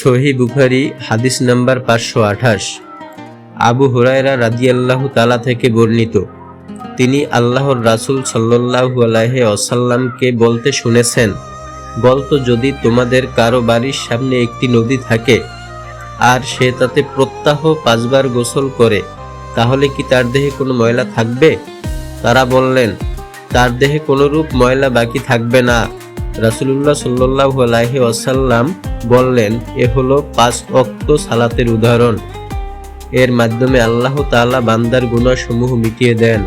সহি বুখারি, হাদিস নাম্বার পাঁচশো আঠাশ। আবু হুরায়রা রাদিয়াল্লাহু তালা থেকে বর্ণিত, তিনি আল্লাহর রাসূল সাল্লাল্লাহু আলাইহি ওয়াসাল্লামকে বলতে শুনেছেন, বলতো যদি তোমাদের কারও বাড়ির সামনে একটি নদী থাকে আর সে তাতে প্রত্যাহ পাঁচবার গোসল করে, তাহলে কি তার দেহে কোনো ময়লা থাকবে? তারা বললেন, তার দেহে কোনোরূপ ময়লা বাকি থাকবে না। রাসূলুল্লাহ সাল্লাল্লাহু আলাইহি ওয়াসাল্লাম বললেন, এ হলো পাঁচ অক্ত সালাতের উদাহরণ। এর মাধ্যমে আল্লাহ তাআলা বান্দার গুণাসমূহ মিটিয়ে দেন।